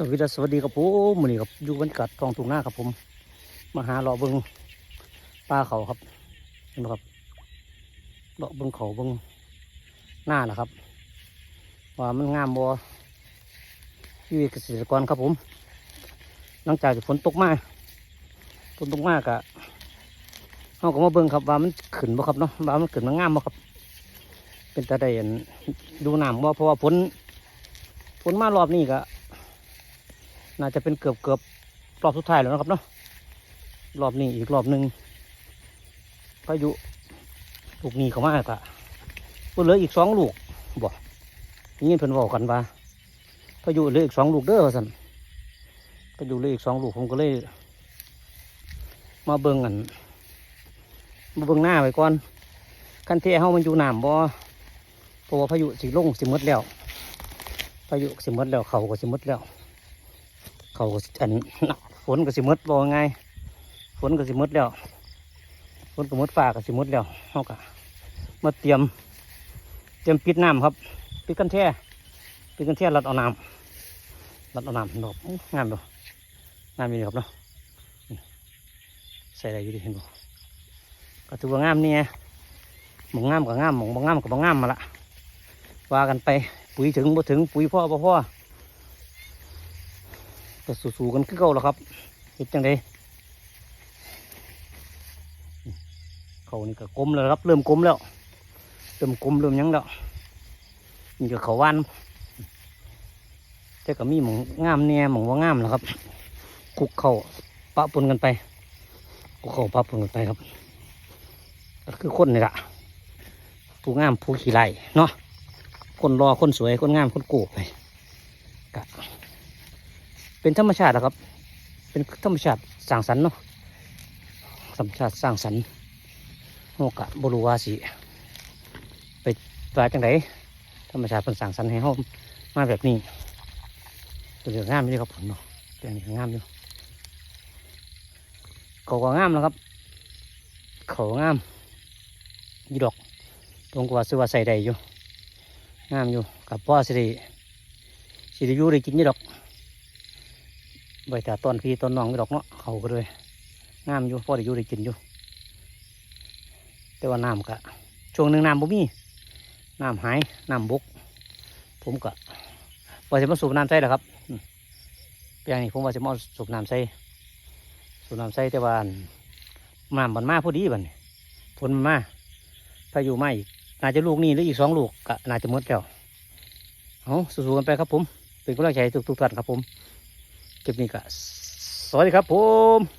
สวัสดีสวัสดีครับผมมือนี้ครับอยู่บรรกาศกองทุ่งหน้าครับผม มาหาเลาะเบิงปลาเขาครับเห็นไหมครับเลาะเบิงเขาเบิงหน้าแหละครับ ว่ามันงามบ่อยู่เกษตรกรครับผม หลังจากที่ฝนตกมาฝนตกมากอะเขาก็มาเบิงครับว่ามันขึ้นบ่ครับเนาะว่ามันขึ้นมันงามบ่ครับ เป็นตาได้อันดูน้ำบ่เพราะว่าฝนฝนมารอบนี้ก็ น่าจะเป็นเกือบเกือบรอบสุดท้ายแล้วนะครับเนาะรอบนี้อีกรอบหนึ่งพายุลูกนี้เขามากอะก็เหลืออีกสองลูกบอกนี่เพิ่นบอกกันว่าพายุเหลืออีกสองลูกเด้อสันพายุเหลืออีกสองลูกผมก็เลย มาเบิ่งกันมาเบิ่งหน้าไว้ก่อนคันเทเฮามันอยู่น้ำบ่เพราะว่าพายุสิลงสิมดแล้วพายุสิมดแล้วเขาก็สิมดแล้ว เขาก็สิอันฝนก็สิมดบอกไงฝนก็สิมดแล้วฝนก็หมดฟ้าก็สิมดแล้วเขาก็มาเตรียม เตรียมปิดน้ำครับ ปิดกันแท่ปิดกันแท่รัดเอาน้ำรัดเอาน้ำเห็นบอกงามดูงามอยู่ครับเนาะใส่อะไรอยู่ดิเห็นบอกก็ถือว่างามนี่ยหมองงามกับงามหมองบ่งามกับบ่งามมาละว่ากันไปปุ๋ยถึงบ่ถึงปุ๋ยพ่อบ่พ่อ ก็สู้ๆกันคือเก่าแล้วครับเห็ดจังไดเขานี่ก็กลมแล้วครับ เริ่มกลมแล้ว เริ่มกลมเริ่มยังแล้วนี่ก็เขาวานแต่ก็มีหมองงามเนี่ยหมองว่างามแล้วครับคุกเขาปะปนกันไปคุกเขาปะปนกันไปครับ ก็คือคนนี่แหละผู้งามผู้ขี้ไล่เนาะคนรอคนสวยคนงามคนโกบไปกะ เป็นธรรมชาตินะครับ เป็นธรรมชาติสร้างสรรค์เนาะธรรมชาติสร้างสรรค์โอกะบรูวาสิไปว่าจังไดธรรมชาติเป็นสร้างสรรค์ให้เฮามาแบบนี้เป็นเรื่องงามนี่ครับผมเนาะเป็นเรื่องงามอยู่เขาก็งามนะครับ เขางามยีดอกตรงกว่าซื้อว่าใส่ได้อยู่งามอยู่กับพ่อสิริสิริยูได้กินยีดอก ใบตาต้นพี่ต้นน้องดอกเนาะเขาก็เลยงามอยู่พอได้อยู่ได้กินอยู่ แต่ว่าน้ำกะช่วงหนึ่งน้ำบ่มีน้ำหายน้ำบุก ผมกะว่าจะมาสูบน้ำใส่หละครับอืมแปลงนี้ผมว่าจะมาสูบน้ำใส่สูบน้ำใส่แต่ว่าน้ำมันมาพอดีบันฝนมันมาพายุมาอีกน่าจะลูกนี้หรืออีกสองลูกกะน่าจะหมดแล้วเอาสู้ๆกันไปครับผม เป็นกำลังใจทุกๆท่านครับผม คลิปนี้ก็สวัสดีครับผม